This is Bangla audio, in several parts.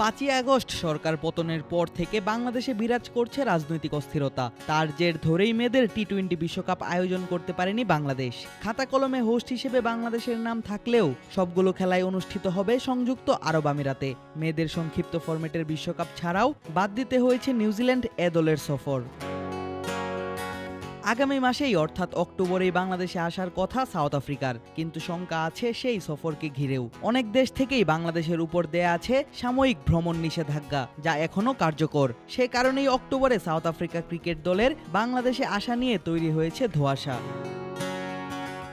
পাঁচই আগস্ট সরকার পতনের পর থেকে বাংলাদেশে বিরাজ করছে রাজনৈতিক অস্থিরতা। তার জের ধরেই মেয়েদের টি টোয়েন্টি বিশ্বকাপ আয়োজন করতে পারেনি বাংলাদেশ। খাতা কলমে হোস্ট হিসেবে বাংলাদেশের নাম থাকলেও সবগুলো খেলায় অনুষ্ঠিত হবে সংযুক্ত আরব আমিরাতে। মেয়েদের সংক্ষিপ্ত ফরম্যাটের বিশ্বকাপ ছাড়াও বাদ দিতে হয়েছে নিউজিল্যান্ড এ দলের সফর। আগামী মাসেই অর্থাৎ অক্টোবরে বাংলাদেশে আসার কথা সাউথ আফ্রিকার, কিন্তু শঙ্কা আছে সেই সফরকে ঘিরেও। অনেক দেশ থেকেই বাংলাদেশের উপর দেয়া আছে সাময়িক ভ্রমণ নিষেধাজ্ঞা, যা এখনও কার্যকর। সে কারণেই অক্টোবরে সাউথ আফ্রিকা ক্রিকেট দলের বাংলাদেশে আসা নিয়ে তৈরি হয়েছে ধোঁয়াশা।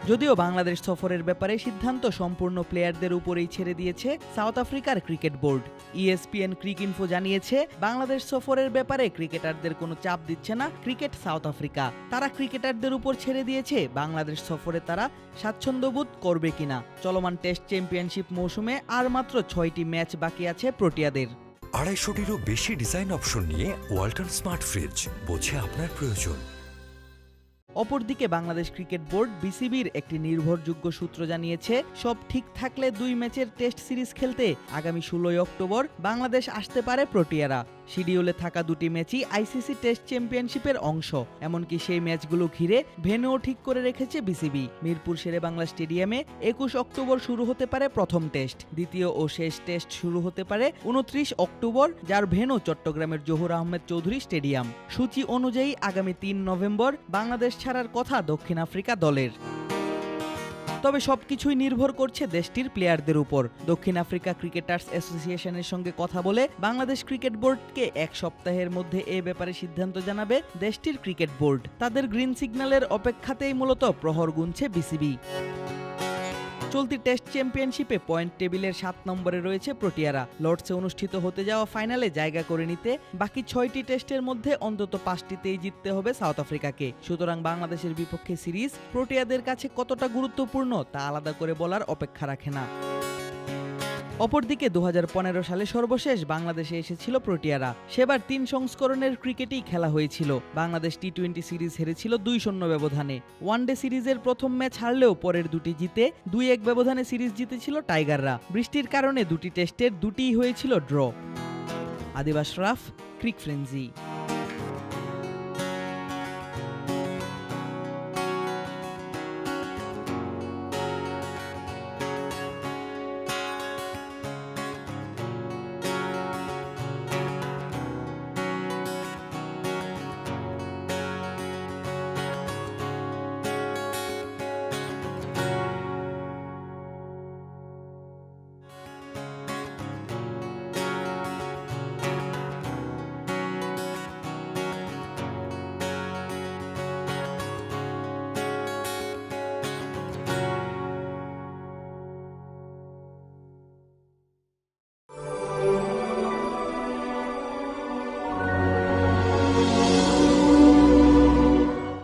যদিও বাংলাদেশ সফরের ব্যাপারে সিদ্ধান্ত সম্পূর্ণ প্লেয়ারদের উপরেই ছেড়ে দিয়েছে সাউথ আফ্রিকার cricket board. E ESPN cric info জানিয়েছে, বাংলাদেশ সফরের ব্যাপারে ক্রিকেটারদের কোনো চাপ দিচ্ছে না ক্রিকেট সাউথ আফ্রিকা। তারা ক্রিকেটারদের উপর ছেড়ে দিয়েছে, বাংলাদেশ সফরে তারা স্বাচ্ছন্দ্যবোধ করবে কিনা। চলমান টেস্ট চ্যাম্পিয়নশিপ মৌসুমে আর মাত্র ছয়টি ম্যাচ বাকি আছে প্রোটিয়াদের। আড়াইশোটিরও বেশি ডিজাইন অপশন নিয়ে ওয়ালটন স্মার্ট ফ্রিজ, বোঝে আপনার প্রয়োজন। অপরদিকে বাংলাদেশ ক্রিকেট বোর্ড বিসিবির একটি নির্ভরযোগ্য সূত্র জানিয়েছে, সব ঠিক থাকলে দুই ম্যাচের টেস্ট সিরিজ খেলতে আগামী ষোলোই অক্টোবর বাংলাদেশ আসতে পারে প্রোটিয়ারা। শিডিউলে থাকা দুটি ম্যাচই আইসিসি টেস্ট চ্যাম্পিয়নশিপের অংশ, এমনকি সেই ম্যাচগুলো ঘিরে ভেনুও ঠিক করে রেখেছে বিসিবি। মিরপুর শেরে বাংলা স্টেডিয়ামে একুশ অক্টোবর শুরু হতে পারে প্রথম টেস্ট। দ্বিতীয় ও শেষ টেস্ট শুরু হতে পারে উনত্রিশ অক্টোবর, যার ভেনু চট্টগ্রামের জহুর আহমেদ চৌধুরী স্টেডিয়াম। সূচি অনুযায়ী আগামী তিন নভেম্বর বাংলাদেশ ছাড়ার কথা দক্ষিণ আফ্রিকা দলের। তবে সবকিছুই নির্ভর করছে দেশটির প্লেয়ারদের উপর। দক্ষিণ আফ্রিকা ক্রিকেটার্স অ্যাসোসিয়েশনের সঙ্গে কথা বলে বাংলাদেশ ক্রিকেট বোর্ডকে এক সপ্তাহের মধ্যে এ ব্যাপারে সিদ্ধান্ত জানাবে দেশটির ক্রিকেট বোর্ড। তাদের গ্রিন সিগন্যালের অপেক্ষাতেই মূলত প্রহর গুনছে বিসিবি। চলতি টেস্ট চ্যাম্পিয়নশিপে পয়েন্ট টেবিলের সাত নম্বরে রয়েছে প্রোটিয়ারা। লর্ডসে অনুষ্ঠিত হতে যাওয়া ফাইনালে জায়গা করে নিতে বাকি ছয়টি টেস্টের মধ্যে অন্তত পাঁচটিতেই জিততে হবে সাউথ আফ্রিকাকে। সুতরাং বাংলাদেশের বিপক্ষে সিরিজ প্রোটিয়াদের কাছে কতটা গুরুত্বপূর্ণ তা আলাদা করে বলার অপেক্ষা রাখে না। অপরদিকে দু হাজার পনেরো সালে সর্বশেষ বাংলাদেশে এসেছিল প্রোটিয়ারা। সেবার তিন সংস্করণের ক্রিকেটেই খেলা হয়েছিল। বাংলাদেশ টি টোয়েন্টি সিরিজ হেরেছিল দুই শূন্য ব্যবধানে। ওয়ানডে সিরিজের প্রথম ম্যাচ হারলেও পরের দুটি জিতে দুই এক ব্যবধানে সিরিজ জিতেছিল টাইগাররা। বৃষ্টির কারণে দুটি টেস্টের দুটিই হয়েছিল ড্র। আদিবাস রাফ, ক্রিক ফ্রেঞ্জি